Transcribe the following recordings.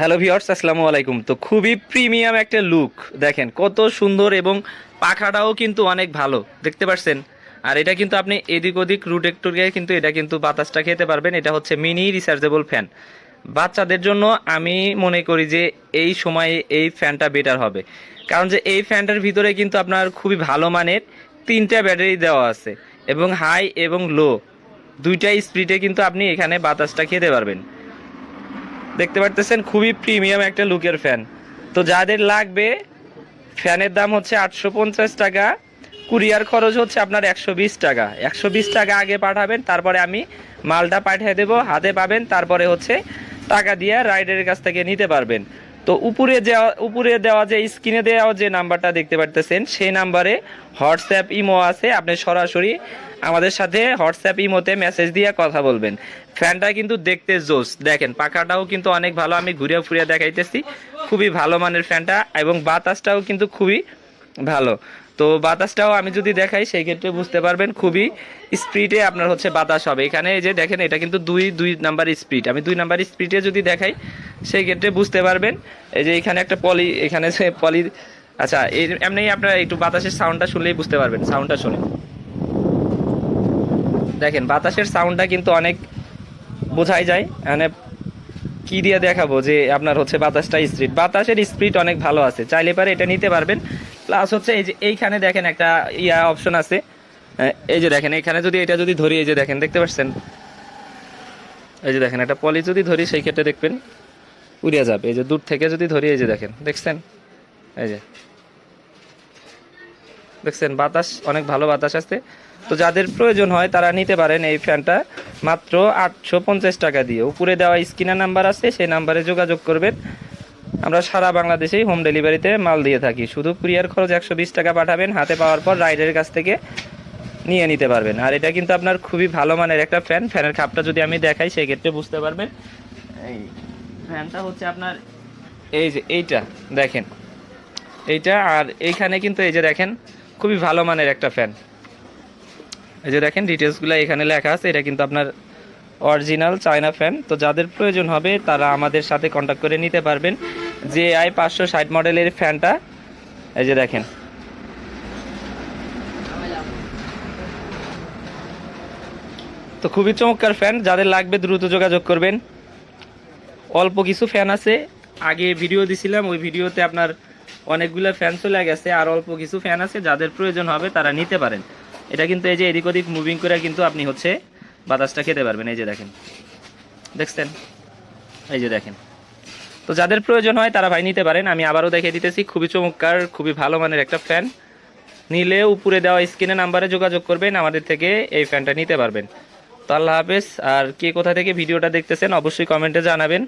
Hello viewers আসসালামু আলাইকুম। তো খুবই প্রিমিয়াম একটা লুক দেখেন, কত সুন্দর এবং পাখাটাও কিন্তু অনেক ভালো, দেখতে পাচ্ছেন আর এটা কিন্তু আপনি এদিক ওদিক রুট একটু গিয়ে কিন্তু এটা কিন্তু বাতাসটা খেতে পারবেন, এটা হচ্ছে মিনি রিচার্জেবল ফ্যান বাচ্চাদের জন্য আমি মনে করি যে এই সময়ে এই ফ্যানটা বেটার হবে। কারণ যে এই ফ্যানটার ভিতরে কিন্তু আপনার খুবই ভালো মানের তিনটা ব্যাটারি দেওয়া আছে, এবং হাই এবং লো দুইটাই স্পিডে কিন্তু আপনি এখানে বাতাসটা খেতে পারবেন। দেখতে পারতেছেন, খুবই প্রিমিয়াম একটা লুকের ফ্যান তো যাদের লাগবে ফ্যানের দাম হচ্ছে আটশো পঞ্চাশ টাকা, কুরিয়ার খরচ হচ্ছে আপনার একশো বিশ টাকা। একশো বিশ টাকা আগে পাঠাবেন, তারপরে আমি মালটা পাঠিয়ে দেবো, হাতে পাবেন, তারপরে হচ্ছে টাকা দিয়ে রাইডারের কাছ থেকে নিতে পারবেন। তো উপরে দেওয়া উপরে দেওয়া যে স্ক্রিনে দেওয়া যে নাম্বারটা দেখতে পারতেছেন, সেই নাম্বারে হোয়াটসঅ্যাপ ইমো আছে। আপনি সরাসরি আমাদের সাথে হোয়াটসঅ্যাপ ইমোতে মেসেজ দিয়ে কথা বলবেন। ফ্যানটা কিন্তু দেখতে জোস। দেখেন, পাখাটাও কিন্তু অনেক ভালো। আমি ঘুরে ফুরিয়ে দেখাইতেছি। খুবই ভালো মানের ফ্যানটা এবং বাতাসটাও কিন্তু খুবই ভালো। তো বাতাসটাও আমি যদি দেখাই, সেই ক্ষেত্রে বুঝতে পারবেন খুবই স্পিডে আপনার হচ্ছে বাতাস হবে। এখানে এই যে দেখেন, এটা কিন্তু দুই দুই নাম্বার স্পিড। আমি দুই নাম্বার স্পিডে যদি দেখাই সেই ক্ষেত্রে বুঝতে পারবেন। এই যে এখানে একটা পলি, এখানে যে পলি আচ্ছা এমনি আপনারা একটু বাতাসের সাউন্ডটা শুনলেই বুঝতে পারবেন সাউন্ডটা শুনে। দেখেন, বাতাসের সাউন্ডটা কিন্তু অনেক বোঝাই যায়। মানে কি দিয়ে দেখাবো যে আপনার হচ্ছে বাতাসটা স্পিড বাতাসের স্পিড অনেক ভালো আছে, চাইলে পারে এটা নিতে পারবেন। প্লাস হচ্ছে এই যে এইখানে দেখেন একটা ইয়া অপশন আছে। এই যে দেখেন, এখানে যদি এটা যদি ধরি, এই যে দেখেন, দেখতে পাচ্ছেন? এই যে দেখেন, একটা পলি যদি ধরি, সেই ক্ষেত্রে দেখবেন উড়িয়ে যাবে। এই যে দূর থেকে যদি ধরি, এই যে দেখেন, দেখছেন? এই যে। দেখছেন? বাতাস, অনেক ভালো বাতাস আসছে। তো যাদের প্রয়োজন হয়, তারা নিতে পারেন এই ফ্যানটা। মাত্র আটশো পঞ্চাশ টাকা দিয়ে। উপরে দেওয়া স্ক্রিনের নাম্বার আছে, সেই নাম্বারে যোগাযোগ করবেন। আমরা সারা বাংলাদেশেই হোম ডেলিভারিতে মাল দিয়ে থাকি। শুধু কুরিয়ার খরচ একশো বিশ টাকা পাঠাবেন, হাতে পাওয়ার পর রাইডারের কাছ থেকে নিয়ে নিতে পারবেন। আর এটা কিন্তু আপনার খুবই ভালো মানের একটা ফ্যান। ফ্যানের খাপটা যদি আমি দেখাই, সেক্ষেত্রে বুঝতে পারবেন। এই। ফ্যানটা হচ্ছে আপনার এই যে এইটা, দেখেন। এইটা আর এইখানে কিন্তু এই যে দেখেন, খুবই ভালো মানের একটা ফ্যান এই যে দেখেন ডিটেলসগুলো এখানে লেখা আছে। এটা কিন্তু আপনার অরিজিনাল চায়না ফ্যান তো যাদের প্রয়োজন হবে, তারা আমাদের সাথে কন্ট্যাক্ট করে নিতে পারবেন। যে আই পাঁচশো ষাট মডেলের ফ্যানটা এই যে দেখেন। তো খুবই চমৎকার ফ্যান যাদের লাগবে, দ্রুত যোগাযোগ করবেন। অল্প কিছু ফ্যান আছে। আগে ভিডিও দিছিলাম, ওই ভিডিওতে আপনার অনেকগুলো ফ্যান চলে গেছে, আর অল্প কিছু ফ্যান আছে, যাদের প্রয়োজন হবে তারা নিতে পারেন। এটা কিন্তু এই যে এদিক ওদিক মুভিং করে কিন্তু আপনি হচ্ছে বাতাসটা খেতে পারবেন। এই যে দেখেন, দেখছেন? এই যে দেখেন। তো যাদের প্রয়োজন হয় তারা ভাই নিতে পারেন। আমি আবারও দেখে দিতেছি, খুবই চমৎকার, খুবই ভালো মানের একটা ফ্যান নিলে উপরে দেওয়া স্ক্রিনে নাম্বারে যোগাযোগ করবেন, আমাদের থেকে এই ফ্যানটা নিতে পারবেন। তো আল্লাহ হাফেজ, আর কে কোথা থেকে ভিডিওটা দেখতেছেন অবশ্যই কমেন্টে জানাবেন।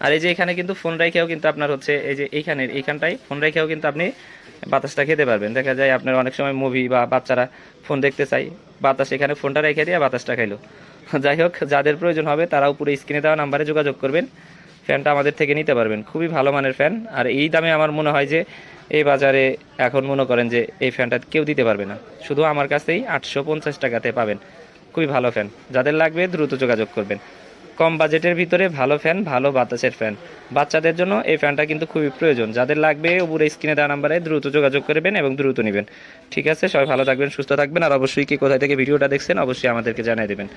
আর এই যে এখানে কিন্তু ফোন রেখেও কিন্তু আপনার হচ্ছে এই যে এইখানের, এইখানটায় ফোন রেখেও কিন্তু আপনি বাতাসটা খেতে পারবেন। দেখা যায় আপনার অনেক সময় মুভি বা বাচ্চারা ফোন দেখতে চাই বাতাস এখানে ফোনটা রেখে দিয়ে বাতাসটা খাইলো। যাই হোক, যাদের প্রয়োজন হবে তারা উপরে স্ক্রিনে দেওয়া নাম্বারে যোগাযোগ করবেন। ফ্যানটা আমাদের থেকে নিতে পারবেন। খুবই ভালো মানের ফ্যান। আর এই দামে আমার মনে হয় যে এই বাজারে এখন মনে করেন যে এই ফ্যানটা কেউ দিতে পারবে না। শুধু আমার কাছেই আটশো পঞ্চাশ টাকাতে পাবেন। খুবই ভালো ফ্যান। যাদের লাগবে দ্রুত যোগাযোগ করবেন। কম বাজেটের ভিতরে ভালো ফ্যান, ভালো বাতাসের ফ্যান। বাচ্চাদের জন্য এই ফ্যানটা কিন্তু খুবই প্রয়োজন। যাদের লাগবে উপরে স্ক্রিনে দেওয়া নাম্বারে দ্রুত যোগাযোগ করবেন এবং দ্রুত নেবেন। ঠিক আছে, সবাই ভালো থাকবেন, সুস্থ থাকবেন, আর অবশ্যই কি কোথায় থেকে ভিডিওটা দেখছেন অবশ্যই আমাদেরকে জানিয়ে দেবেন।